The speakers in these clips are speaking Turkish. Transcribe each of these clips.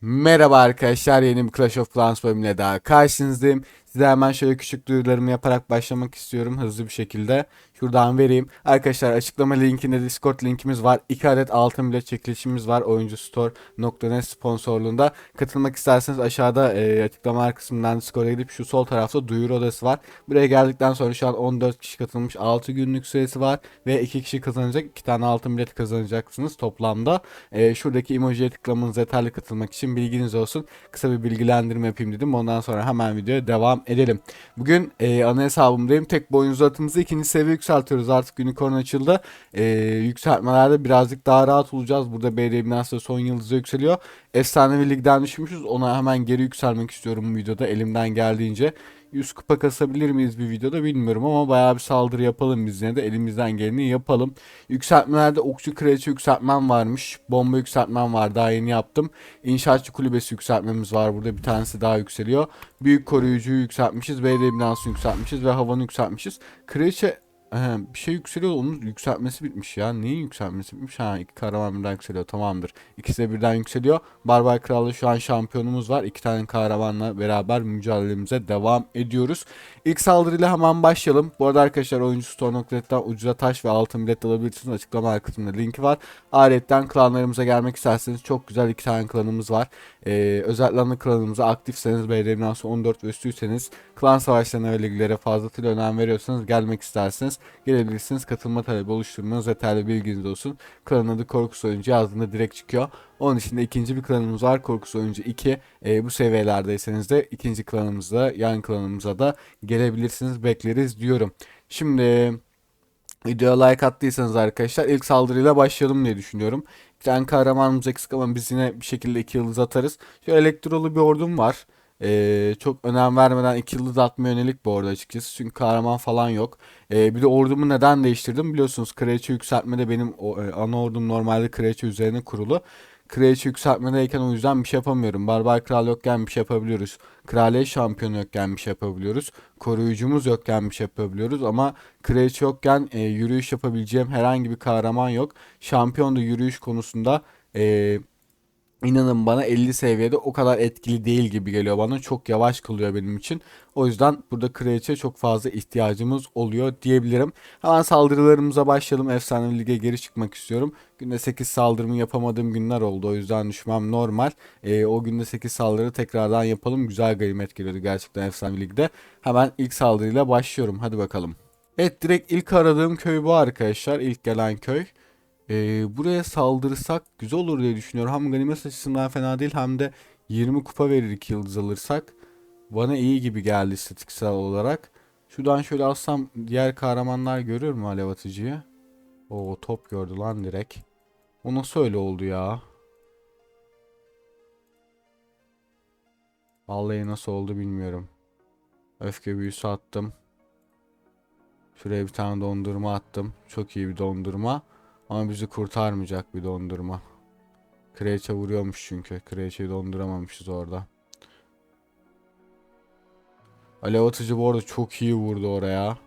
Merhaba arkadaşlar yeni bir Clash of Clans bölümüne daha karşınızdayım. Size hemen şöyle küçük duyurularımı yaparak başlamak istiyorum hızlı bir şekilde. Şuradan vereyim. Arkadaşlar açıklama linkinde Discord linkimiz var. 2 adet altın bilet çekilişimiz var. Oyuncu Store.net sponsorluğunda. Katılmak isterseniz aşağıda e, açıklama kısmından Discord'a gidip şu sol tarafta duyuru odası var. Buraya geldikten sonra şu an 14 kişi katılmış 6 günlük süresi var. Ve 2 kişi kazanacak. 2 tane altın bilet kazanacaksınız toplamda. E, şuradaki emojiye tıklamanız yeterli katılmak için bilginiz olsun. Kısa bir bilgilendirme yapayım dedim. Ondan sonra hemen videoya devam edelim. Bugün e, ana hesabımdayım. Tek boyunuz atımızı ikinci seviye yükseltiyoruz. Artık unicorn açıldı. E, yükseltmelerde birazcık daha rahat olacağız. Burada BD binası son yıldızı yükseliyor. Efsanevi ligden düşmüşüz. Ona hemen geri yükselmek istiyorum bu videoda elimden geldiğince. 100 kupa kasabilir miyiz bir videoda bilmiyorum ama bayağı bir saldırı yapalım biz yine de elimizden geleni yapalım. Yükseltmelerde okçu kraliçe yükseltmem varmış. Bomba yükseltmem var daha yeni yaptım. İnşaatçı kulübesi yükseltmemiz var burada bir tanesi daha yükseliyor. Büyük koruyucuyu yükseltmişiz. BD binasını yükseltmişiz ve havanı yükseltmişiz. Kraliçe He, bir şey yükseliyor onun yükseltmesi bitmiş ya. Neyin yükseltmesi bitmiş? Ha iki kahraman birden yükseliyor tamamdır. İkisi de birden yükseliyor. Barbar Kralı şu an şampiyonumuz var. İki tane kahramanla beraber mücadelemize devam ediyoruz. İlk saldırıyla hemen başlayalım. Bu arada arkadaşlar oyuncu store.net'ten ucuza taş ve altın bilet alabilirsiniz. Açıklama kısmında linki var. Ayrıca klanlarımıza gelmek isterseniz çok güzel iki tane klanımız var. Ee, özellikle klanımıza aktifseniz binası 14 ve üstüyseniz klan savaşlarına ve liglere fazlasıyla önem veriyorsanız gelmek isterseniz gelebilirsiniz. Katılma talebi oluşturmanız yeterli bilginiz olsun. Klanın adı Korkus Oyuncu yazdığında direkt çıkıyor. Onun dışında ikinci bir klanımız var. Korkus Oyuncu 2. Ee, bu seviyelerdeyseniz de ikinci klanımıza, yan klanımıza da gelebilirsiniz. Bekleriz diyorum. Şimdi videoya like attıysanız arkadaşlar ilk saldırıyla başlayalım diye düşünüyorum. Bir tane kahramanımız eksik ama biz yine bir şekilde iki yıldız atarız. Şöyle elektrolu bir ordum var. Ee, çok önem vermeden iki yıldız atmaya yönelik bu orada açıkçası. Çünkü kahraman falan yok. Ee, bir de ordumu neden değiştirdim biliyorsunuz. Kraliçe yükseltmede benim e, ana ordum normalde kraliçe üzerine kurulu. Kraliçe yükseltmedeyken o yüzden bir şey yapamıyorum. Barbar kral yokken bir şey yapabiliyoruz. Kraliyet şampiyonu yokken bir şey yapabiliyoruz. Koruyucumuz yokken bir şey yapabiliyoruz. Ama kraliçe yokken e, yürüyüş yapabileceğim herhangi bir kahraman yok. Şampiyon da yürüyüş konusunda e, İnanın bana 50 seviyede o kadar etkili değil gibi geliyor bana. Çok yavaş kılıyor benim için. O yüzden burada kraliçe çok fazla ihtiyacımız oluyor diyebilirim. Hemen saldırılarımıza başlayalım. Efsane lige geri çıkmak istiyorum. Günde 8 saldırımı yapamadığım günler oldu. O yüzden düşmem normal. Ee, o günde 8 saldırı tekrardan yapalım. Güzel gaymet geliyordu gerçekten Efsane Lig'de. Hemen ilk saldırıyla başlıyorum. Hadi bakalım. Evet direkt ilk aradığım köy bu arkadaşlar. İlk gelen köy. Ee, buraya saldırırsak güzel olur diye düşünüyorum. Hem ganimet açısından fena değil hem de 20 kupa verir 2 yıldız alırsak. Bana iyi gibi geldi istatistiksel olarak. Şuradan şöyle alsam diğer kahramanlar görür mü alev atıcıyı? Oo top gördü lan direkt. O nasıl öyle oldu ya? Vallahi nasıl oldu bilmiyorum. Öfke büyüsü attım. Şuraya bir tane dondurma attım. Çok iyi bir dondurma. Ama bizi kurtarmayacak bir dondurma. Kraliçe vuruyormuş çünkü. Kraliçeyi donduramamışız orada. Alev atıcı bu arada çok iyi vurdu oraya.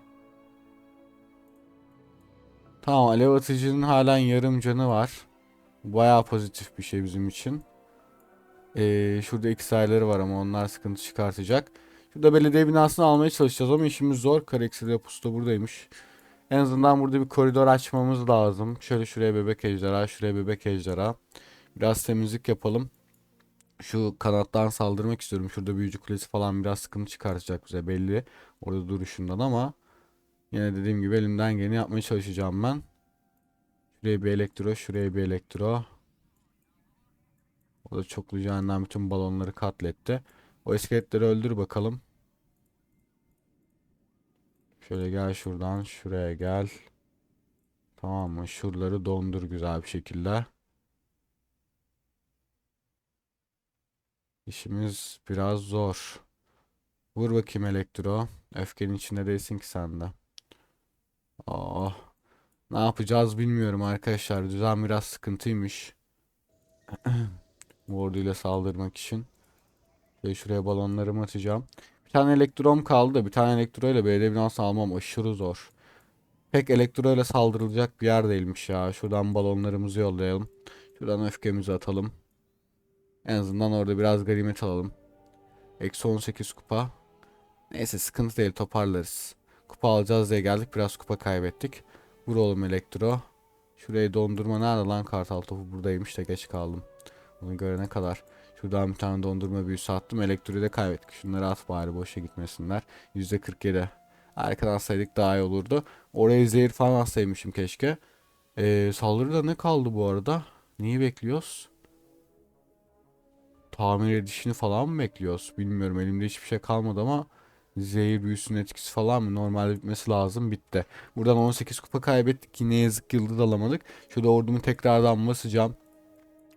Tamam alev atıcının halen yarım canı var. Baya pozitif bir şey bizim için. Ee, şurada sayıları var ama onlar sıkıntı çıkartacak. Şurada belediye binasını almaya çalışacağız ama işimiz zor. Kareksir yapısı da buradaymış. En azından burada bir koridor açmamız lazım. Şöyle şuraya bebek ejderha, şuraya bebek ejderha. Biraz temizlik yapalım. Şu kanattan saldırmak istiyorum. Şurada büyücü kulesi falan biraz sıkıntı çıkartacak bize belli. Orada duruşundan ama yine dediğim gibi elimden geleni yapmaya çalışacağım ben. Şuraya bir elektro, şuraya bir elektro. O da cehennem bütün balonları katletti. O iskeletleri öldür bakalım. Şöyle gel şuradan şuraya gel. Tamam mı? Şuraları dondur güzel bir şekilde. İşimiz biraz zor. Vur bakayım elektro. Öfkenin içinde değilsin ki sen de. Oh. Ne yapacağız bilmiyorum arkadaşlar. Düzen biraz sıkıntıymış. Orduyla saldırmak için. Şöyle şuraya balonlarımı atacağım. Bir tane elektrom kaldı da bir tane elektro ile BD binası almam aşırı zor. Pek elektro ile saldırılacak bir yer değilmiş ya. Şuradan balonlarımızı yollayalım. Şuradan öfkemizi atalım. En azından orada biraz ganimet alalım. Eksi 18 kupa. Neyse sıkıntı değil toparlarız. Kupa alacağız diye geldik biraz kupa kaybettik. Vur oğlum elektro. Şuraya dondurma nerede lan kartal topu buradaymış da geç kaldım. Bunu görene kadar. Şuradan bir tane dondurma büyüsü attım. Elektroyu da kaybettik. Şunları at bari boşa gitmesinler. %47. Arkadan saydık daha iyi olurdu. Oraya zehir falan atsaymışım keşke. Ee, saldırıda ne kaldı bu arada? Neyi bekliyoruz? Tamir edişini falan mı bekliyoruz? Bilmiyorum elimde hiçbir şey kalmadı ama zehir büyüsünün etkisi falan mı? Normalde bitmesi lazım. Bitti. Buradan 18 kupa kaybettik. Yine yazık yıldız alamadık. Şurada ordumu tekrardan basacağım.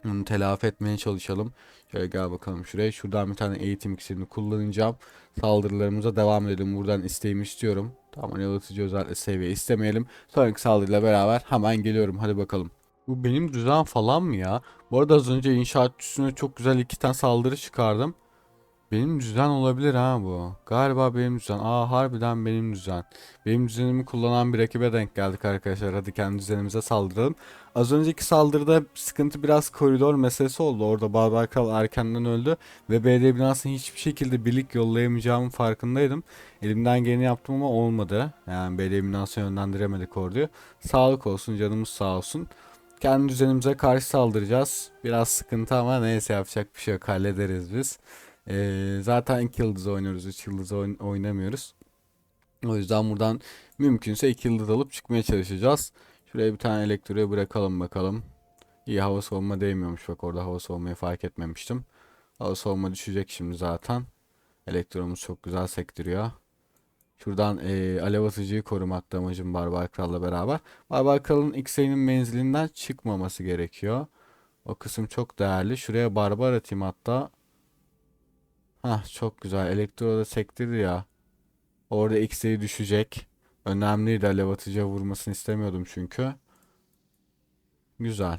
Bunu telafi etmeye çalışalım. Şöyle gel bakalım şuraya. Şuradan bir tane eğitim iksirini kullanacağım. Saldırılarımıza devam edelim. Buradan isteğimi istiyorum. Tamam yaratıcı özellikle seviye istemeyelim. Sonraki saldırıyla beraber hemen geliyorum. Hadi bakalım. Bu benim düzen falan mı ya? Bu arada az önce inşaat üstüne çok güzel iki tane saldırı çıkardım. Benim düzen olabilir ha bu. Galiba benim düzen. Aa harbiden benim düzen. Benim düzenimi kullanan bir rakibe denk geldik arkadaşlar. Hadi kendi düzenimize saldıralım. Az önceki saldırıda sıkıntı biraz koridor meselesi oldu. Orada Barbar Kral erkenden öldü. Ve BD binasına hiçbir şekilde birlik yollayamayacağımın farkındaydım. Elimden geleni yaptım ama olmadı. Yani BD binasına yönlendiremedik orduyu. Sağlık olsun canımız sağ olsun. Kendi düzenimize karşı saldıracağız. Biraz sıkıntı ama neyse yapacak bir şey yok hallederiz biz. Ee, zaten 2 yıldız oynuyoruz 3 yıldız oyn- oynamıyoruz. O yüzden buradan mümkünse 2 yıldız alıp çıkmaya çalışacağız. Şuraya bir tane elektroyu bırakalım bakalım. İyi hava soğuma değmiyormuş bak orada hava soğumayı fark etmemiştim. Hava soğuma düşecek şimdi zaten. Elektromuz çok güzel sektiriyor. Şuradan eee alev atıcıyı korumakta amacım Barbar Kral'la beraber. Barbar Kral'ın X-Ray'nin menzilinden çıkmaması gerekiyor. O kısım çok değerli. Şuraya barbar atayım hatta. Hah çok güzel. Elektro da sektirdi ya. Orada X-Ray düşecek. Önemliydi alev atıcıya vurmasını istemiyordum çünkü. Güzel.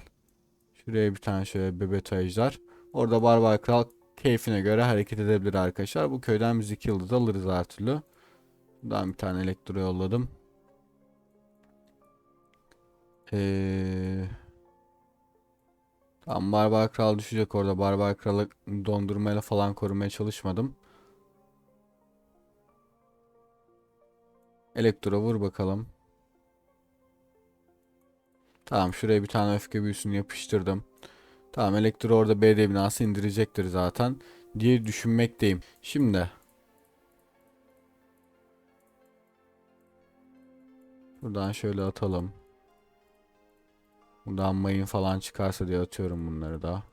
Şuraya bir tane şöyle bebe ejder. Orada Barbar Kral keyfine göre hareket edebilir arkadaşlar. Bu köyden 2 yıldız alırız her türlü. Buradan bir tane elektro yolladım. Ee, tamam Barbar Kral düşecek orada. Barbar Kral'ı dondurmayla falan korumaya çalışmadım. Elektro vur bakalım. Tamam şuraya bir tane öfke büyüsünü yapıştırdım. Tamam elektro orada BD binası indirecektir zaten diye düşünmekteyim. Şimdi buradan şöyle atalım. Buradan mayın falan çıkarsa diye atıyorum bunları da.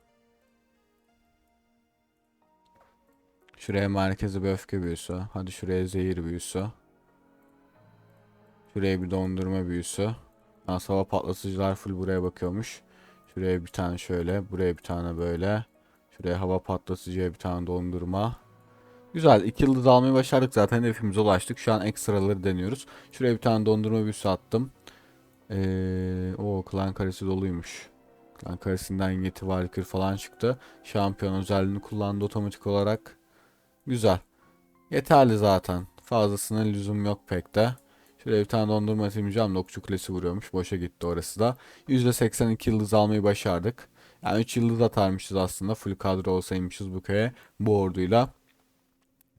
Şuraya merkeze bir öfke büyüsü. Hadi şuraya zehir büyüsü. Şuraya bir dondurma büyüsü. Ondan hava patlatıcılar full buraya bakıyormuş. Şuraya bir tane şöyle. Buraya bir tane böyle. Şuraya hava patlatıcıya bir tane dondurma. Güzel. iki yıldız almayı başardık zaten. Hedefimize ulaştık. Şu an ekstraları deniyoruz. Şuraya bir tane dondurma büyüsü attım. Ee, o klan karesi doluymuş. Klan karesinden yeti Valkyr falan çıktı. Şampiyon özelliğini kullandı otomatik olarak. Güzel. Yeterli zaten. Fazlasına lüzum yok pek de. Şuraya bir tane dondurma atayım da okçu kulesi vuruyormuş. Boşa gitti orası da. %82 yıldız almayı başardık. Yani 3 yıldız atarmışız aslında. Full kadro olsaymışız bu köye. Bu orduyla.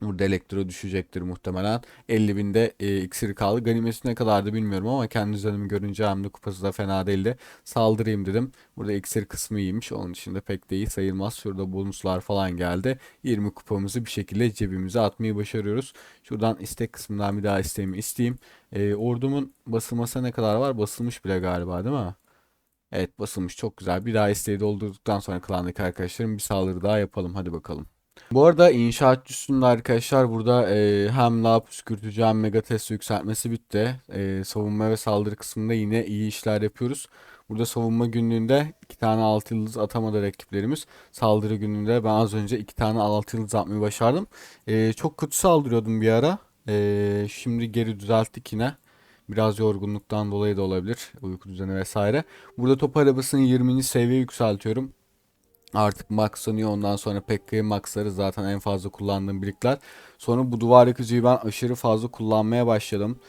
Burada elektro düşecektir muhtemelen. 50 binde e, iksir kaldı. Ganimesi ne kadardı bilmiyorum ama kendi üzerimi görünce hem de kupası da fena değildi. Saldırayım dedim. Burada iksir kısmı iyiymiş. Onun dışında pek de iyi sayılmaz. Şurada bonuslar falan geldi. 20 kupamızı bir şekilde cebimize atmayı başarıyoruz. Şuradan istek kısmından bir daha isteğimi isteyeyim. E, ordumun basılmasına ne kadar var? Basılmış bile galiba değil mi? Evet basılmış çok güzel. Bir daha isteği doldurduktan sonra klandaki arkadaşlarım bir saldırı daha yapalım. Hadi bakalım. Bu arada inşaat üstünde arkadaşlar burada e, hem lağ püskürtücü hem mega test yükseltmesi bitti. E, savunma ve saldırı kısmında yine iyi işler yapıyoruz. Burada savunma günlüğünde iki tane 6 yıldız atamadı rakiplerimiz. Saldırı günlüğünde ben az önce iki tane 6 yıldız atmayı başardım. E, çok kötü saldırıyordum bir ara. E, şimdi geri düzelttik yine. Biraz yorgunluktan dolayı da olabilir. Uyku düzeni vesaire. Burada top arabasını 20. seviye yükseltiyorum. Artık maxlanıyor. Ondan sonra Pekka'yı maxları zaten en fazla kullandığım birlikler. Sonra bu duvar yıkıcıyı ben aşırı fazla kullanmaya başladım.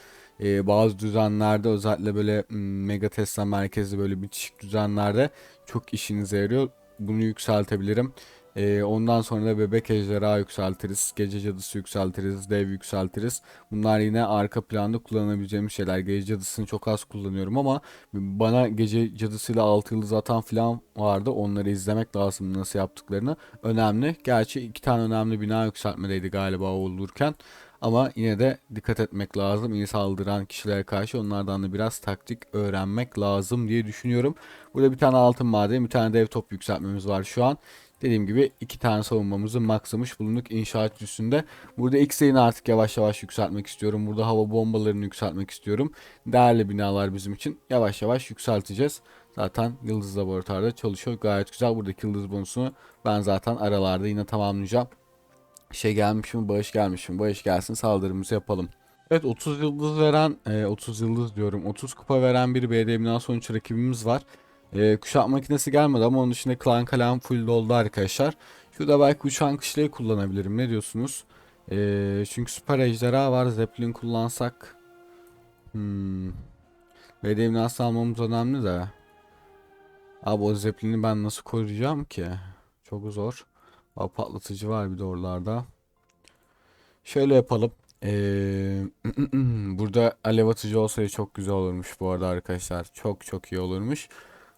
Ee, bazı düzenlerde özellikle böyle hmm, Mega Tesla merkezi böyle bitişik düzenlerde çok işinize yarıyor. Bunu yükseltebilirim. Ee, ondan sonra da bebek ejderha yükseltiriz. Gece cadısı yükseltiriz. Dev yükseltiriz. Bunlar yine arka planda kullanabileceğimiz şeyler. Gece cadısını çok az kullanıyorum ama bana gece cadısıyla 6 yıldız atan falan vardı. Onları izlemek lazım nasıl yaptıklarını. Önemli. Gerçi iki tane önemli bina yükseltmedeydi galiba olurken. Ama yine de dikkat etmek lazım. İyi saldıran kişilere karşı onlardan da biraz taktik öğrenmek lazım diye düşünüyorum. Burada bir tane altın madeni, bir tane dev top yükseltmemiz var şu an. Dediğim gibi iki tane savunmamızı maksamış bulunduk inşaat üstünde. Burada X-Ray'ini artık yavaş yavaş yükseltmek istiyorum. Burada hava bombalarını yükseltmek istiyorum. Değerli binalar bizim için yavaş yavaş yükselteceğiz. Zaten Yıldız Laboratuvarda çalışıyor. Gayet güzel. Buradaki yıldız bonusunu ben zaten aralarda yine tamamlayacağım. Şey gelmiş mi? Bağış gelmiş mi? Bağış gelsin saldırımızı yapalım. Evet 30 yıldız veren, e, 30 yıldız diyorum. 30 kupa veren bir BD bina sonuç rakibimiz var. E, kuşat makinesi gelmedi ama onun dışında klan kalem full doldu arkadaşlar. Şurada belki uçan kışlayı kullanabilirim. Ne diyorsunuz? E, çünkü süper ejderha var. Zeppelin kullansak. Hmm. BD binası almamız önemli de. Abi o Zeppelin'i ben nasıl koruyacağım ki? Çok zor. Aa, patlatıcı var bir de oralarda. Şöyle yapalım. Ee, burada alev atıcı olsaydı çok güzel olurmuş bu arada arkadaşlar. Çok çok iyi olurmuş.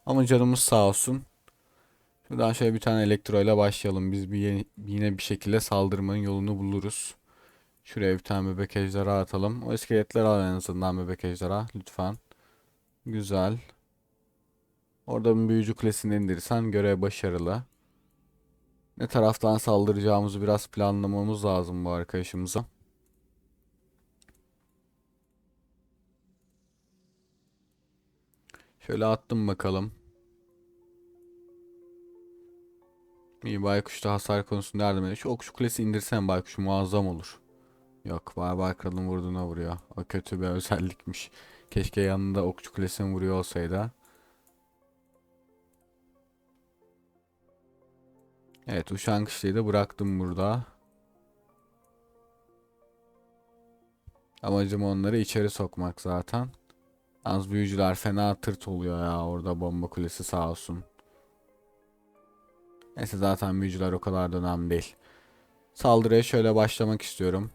Ama canımız sağ olsun. Şuradan şöyle bir tane elektro ile başlayalım. Biz bir yeni- yine bir şekilde saldırmanın yolunu buluruz. Şuraya bir tane bebek ejderha atalım. O iskeletleri al en azından bebek ejderha lütfen. Güzel. Orada bir büyücü kulesini indirsen görev başarılı. Ne taraftan saldıracağımızı biraz planlamamız lazım bu arkadaşımıza. Şöyle attım bakalım. İyi baykuş da hasar konusunda yardım ediyor. Şu okçu kulesi indirsen baykuş muazzam olur. Yok barbar kralın vurduğuna vuruyor. O kötü bir özellikmiş. Keşke yanında okçu kulesini vuruyor olsaydı. Evet uçan kışlayı da bıraktım burada. Amacım onları içeri sokmak zaten. Az büyücüler fena tırt oluyor ya orada bomba kulesi sağ olsun. Neyse zaten büyücüler o kadar da önemli değil. Saldırıya şöyle başlamak istiyorum.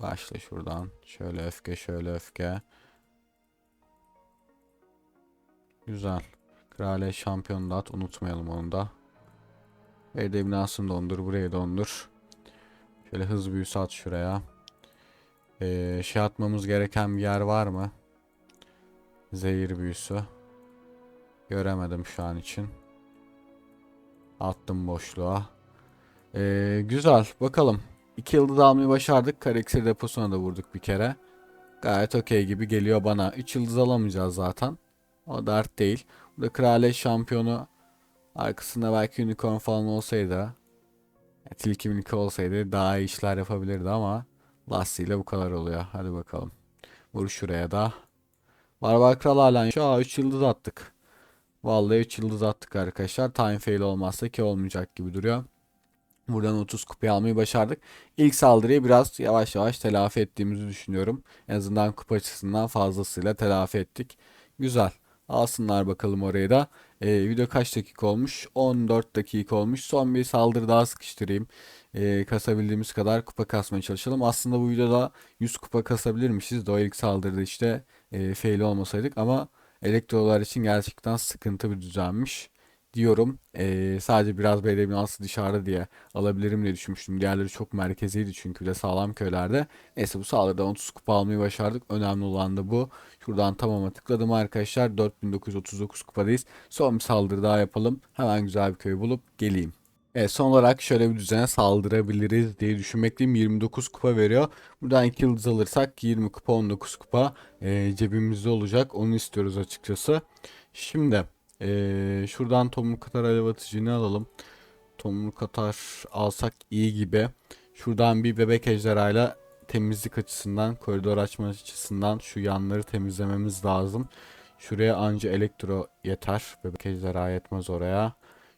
Başla şuradan. Şöyle öfke şöyle öfke. Güzel. Kraliyet şampiyonu da at. Unutmayalım onu da. Evde binasını dondur. Burayı dondur. Şöyle hız büyüsü at şuraya. Ee, şey atmamız gereken bir yer var mı? Zehir büyüsü. Göremedim şu an için. Attım boşluğa. Ee, güzel. Bakalım. İki yıldız almayı başardık. Kareksir deposuna da vurduk bir kere. Gayet okey gibi geliyor bana. 3 yıldız alamayacağız zaten. O dert değil. Burada kraliyet şampiyonu arkasında belki unicorn falan olsaydı ya, tilki milki olsaydı daha iyi işler yapabilirdi ama lastiğiyle bu kadar oluyor. Hadi bakalım. Vur şuraya da. Barbar Kral hala şu an 3 yıldız attık. Vallahi 3 yıldız attık arkadaşlar. Time fail olmazsa ki olmayacak gibi duruyor. Buradan 30 kupayı almayı başardık. İlk saldırıyı biraz yavaş yavaş telafi ettiğimizi düşünüyorum. En azından kupa açısından fazlasıyla telafi ettik. Güzel. Alsınlar bakalım orayı da. Ee, video kaç dakika olmuş? 14 dakika olmuş. Son bir saldırı daha sıkıştırayım. Ee, kasabildiğimiz kadar kupa kasmaya çalışalım. Aslında bu videoda 100 kupa kasabilirmişiz. De o ilk saldırıda işte e, fail olmasaydık ama elektrolar için gerçekten sıkıntı bir düzenmiş diyorum. Ee, sadece biraz BD binası dışarıda diye alabilirim diye düşünmüştüm. Diğerleri çok merkeziydi çünkü de sağlam köylerde. Neyse bu saldırıda 30 kupa almayı başardık. Önemli olan da bu. Şuradan tamama tıkladım arkadaşlar. 4939 kupadayız. Son bir saldırı daha yapalım. Hemen güzel bir köy bulup geleyim. Evet, son olarak şöyle bir düzene saldırabiliriz diye düşünmekteyim. 29 kupa veriyor. Buradan 2 yıldız alırsak 20 kupa 19 kupa e, cebimizde olacak. Onu istiyoruz açıkçası. Şimdi ee, şuradan tomruk katar alev atıcını alalım. Tomruk katar alsak iyi gibi. Şuradan bir bebek ejderhayla temizlik açısından, koridor açma açısından şu yanları temizlememiz lazım. Şuraya anca elektro yeter. Bebek ejderha yetmez oraya.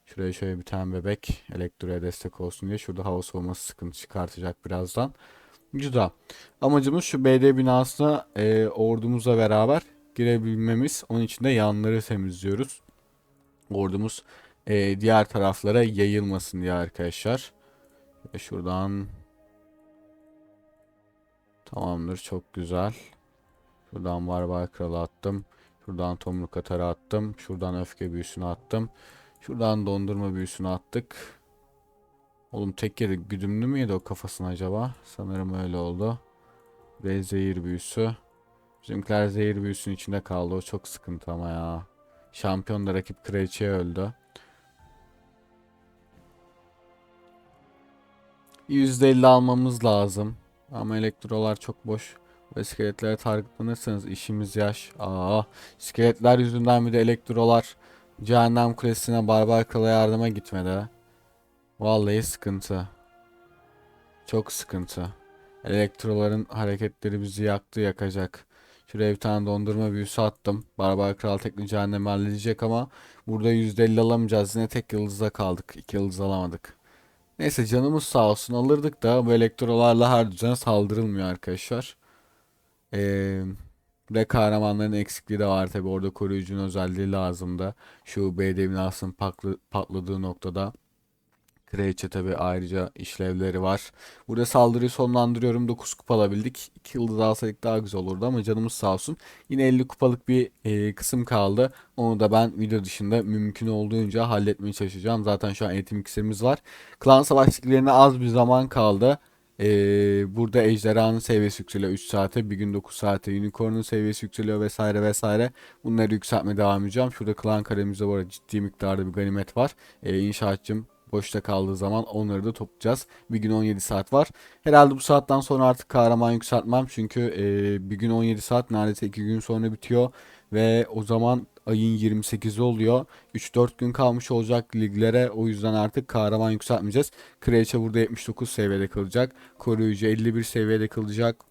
Şuraya şöyle bir tane bebek elektroya destek olsun diye. Şurada hava soğuması sıkıntı çıkartacak birazdan. Güzel. Amacımız şu BD binasına e, ordumuzla beraber girebilmemiz. Onun için de yanları temizliyoruz. Ordumuz e, diğer taraflara yayılmasın diye arkadaşlar. Ve şuradan tamamdır çok güzel. Şuradan barbar kralı attım. Şuradan tomruk atarı attım. Şuradan öfke büyüsünü attım. Şuradan dondurma büyüsünü attık. Oğlum tek yedi güdümlü mü yedi o kafasını acaba? Sanırım öyle oldu. Ve zehir büyüsü. Bizimkiler zehir büyüsünün içinde kaldı. O çok sıkıntı ama ya. Şampiyon da rakip kraliçeye öldü. %50 almamız lazım. Ama elektrolar çok boş. Bu iskeletlere targetlanırsanız işimiz yaş. Aa, iskeletler yüzünden bir de elektrolar Cehennem Kulesi'ne Barbar Kral'a yardıma gitmedi. Vallahi sıkıntı. Çok sıkıntı. Elektroların hareketleri bizi yaktı yakacak. Şuraya bir tane dondurma büyüsü attım. Barbar Kral teknik cehennemi halledecek ama burada %50 alamayacağız. Yine tek yıldızda kaldık. İki yıldız alamadık. Neyse canımız sağ olsun alırdık da bu elektrolarla her düzene saldırılmıyor arkadaşlar. Ee, ve kahramanların eksikliği de var tabi orada koruyucunun özelliği lazım da. Şu BD binasının patlı- patladığı noktada. Kraliçe tabi ayrıca işlevleri var. Burada saldırıyı sonlandırıyorum. 9 kupa alabildik. 2 yıldız alsaydık daha güzel olurdu ama canımız sağ olsun. Yine 50 kupalık bir e, kısım kaldı. Onu da ben video dışında mümkün olduğunca halletmeye çalışacağım. Zaten şu an eğitim iksirimiz var. Klan savaşçılarına az bir zaman kaldı. Ee, burada ejderhanın seviyesi yükseliyor 3 saate, bir gün 9 saate, unicorn'un seviyesi yükseliyor vesaire vesaire. Bunları yükseltmeye devam edeceğim. Şurada klan karemizde arada ciddi miktarda bir ganimet var. Ee, inşaatçım boşta kaldığı zaman onları da toplayacağız. Bir gün 17 saat var. Herhalde bu saatten sonra artık kahraman yükseltmem. Çünkü e, bir gün 17 saat neredeyse 2 gün sonra bitiyor. Ve o zaman ayın 28'i oluyor. 3-4 gün kalmış olacak liglere. O yüzden artık kahraman yükseltmeyeceğiz. Kraliçe burada 79 seviyede kalacak. Koruyucu 51 seviyede kalacak.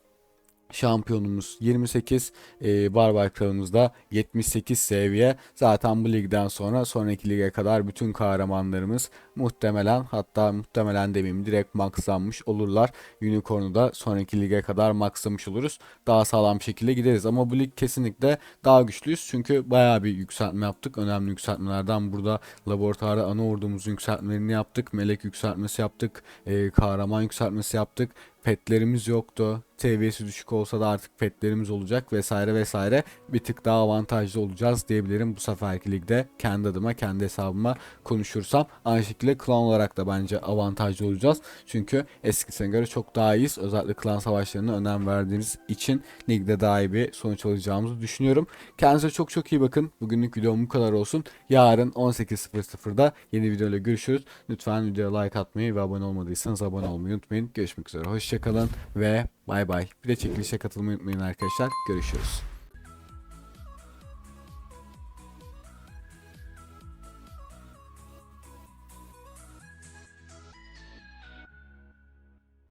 Şampiyonumuz 28, e, Barbar Kralımız da 78 seviye. Zaten bu ligden sonra sonraki lige kadar bütün kahramanlarımız muhtemelen hatta muhtemelen demeyeyim direkt maxlanmış olurlar. Unicorn'u da sonraki lige kadar maxlamış oluruz. Daha sağlam şekilde gideriz ama bu lig kesinlikle daha güçlüyüz. Çünkü bayağı bir yükseltme yaptık. Önemli yükseltmelerden burada laboratuvarda ana ordumuzun yükseltmelerini yaptık. Melek yükseltmesi yaptık. e, kahraman yükseltmesi yaptık petlerimiz yoktu. Seviyesi düşük olsa da artık petlerimiz olacak vesaire vesaire. Bir tık daha avantajlı olacağız diyebilirim bu seferki ligde. Kendi adıma, kendi hesabıma konuşursam. Aynı şekilde klan olarak da bence avantajlı olacağız. Çünkü eskisine göre çok daha iyiyiz. Özellikle klan savaşlarına önem verdiğiniz için ligde daha iyi bir sonuç alacağımızı düşünüyorum. Kendinize çok çok iyi bakın. Bugünlük videom bu kadar olsun. Yarın 18.00'da yeni videoyla görüşürüz. Lütfen videoya like atmayı ve abone olmadıysanız abone olmayı unutmayın. Görüşmek üzere. Hoşçakalın ve bay bay. Bir de çekilişe katılmayı unutmayın arkadaşlar. Görüşürüz.